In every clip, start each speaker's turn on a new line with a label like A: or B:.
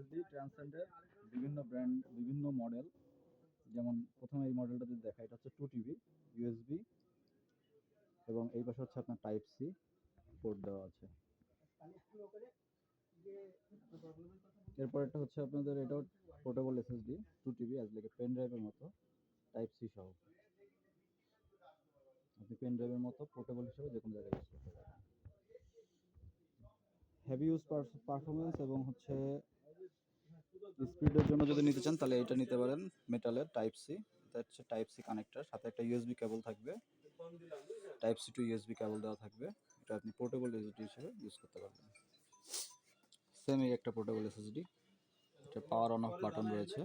A: SSD ট্রান্সেন্ডের বিভিন্ন brand বিভিন্ন model যেমন প্রথমে এই মডেলটা যদি দেখা এটা হচ্ছে টু টিভি ইউএসবি এবং এই পাশে হচ্ছে আপনার টাইপ সি পোর্ট দেওয়া আছে। এরপর একটা হচ্ছে আপনাদের এটাও portable SSD two TB as like pen ড্রাইভের মতো টাইপ সি সহ। আপনি পেন ড্রাইভের মতো পোর্টেবল হিসেবে যে কোনো জায়গায় ইউজ করতে পারেন। হেভি ইউজ পারফরমেন্স এবং হচ্ছে স্পিডের জন্য যদি নিতে চান, তাহলে এটা নিতে পারেন মেটালের টাইপ সি এটা হচ্ছে টাইপ সি কানেক্টর সাথে একটা ইউএসবি কেবল থাকবে। Type C to USB cable দেওয়া থাকবে, এটা আপনি পোর্টেবল এসএসডি হিসেবে ইউজ করতে পারবেন। সেম এই একটা পোর্টেবল এসএসডি এটা পাওয়ার অন অফ বাটন রয়েছে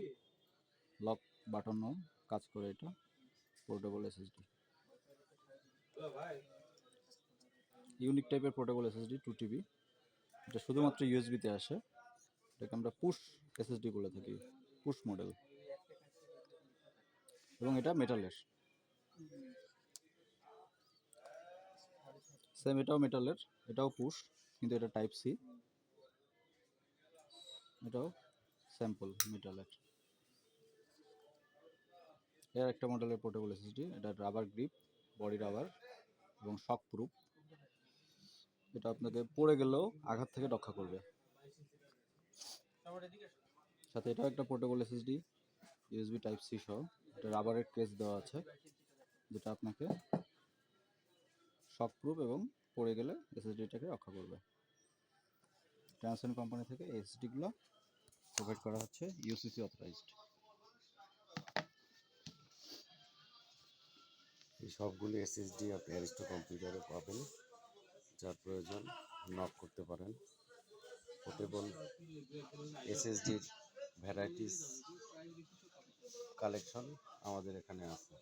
A: লক বাটনও কাজ করে এটা পোর্টেবল এসএসডি ইউনিক টাইপের পোর্টেবল এসএসডি টু টিবি এটা শুধুমাত্র ইউএসবিতে আসে। এটাকে আমরা পুশ এসএসডি বলে থাকি, পুশ মডেল। এবং এটা মেটালের। সেম এটাও মেটালের, এটাও পুশ, কিন্তু এটা টাইপ সি এটাও স্যাম্পল মেটালের এর একটা মডেলের পোর্টেবল এসএসডি এটা রাবার গ্রিপ বডি রাবার এবং শক প্রুফ এটা আপনাকে পড়ে গেলেও আঘাত থেকে রক্ষা করবে। সাথে এটাও একটা portable SSD USB type C সহ। এটা রাবারের কেস দেওয়া আছে যেটা আপনাকে শক প্রুফ এবং পড়ে গেলে এসএসডিটাকে রক্ষা করবে। ট্রান্সন কোম্পানি থেকে এসএসডিগুলো প্রোভাইড করা হচ্ছে ইউসিসি অথরাইজড
B: এই সবগুলি এসএসডি আপনি অ্যারিস্টো কম্পিউটারে পাবেন যার প্রয়োজন নক করতে পারেন। পোর্টেবল এসএসডির ভ্যারাইটিস কালেকশন আমাদের এখানে আছে।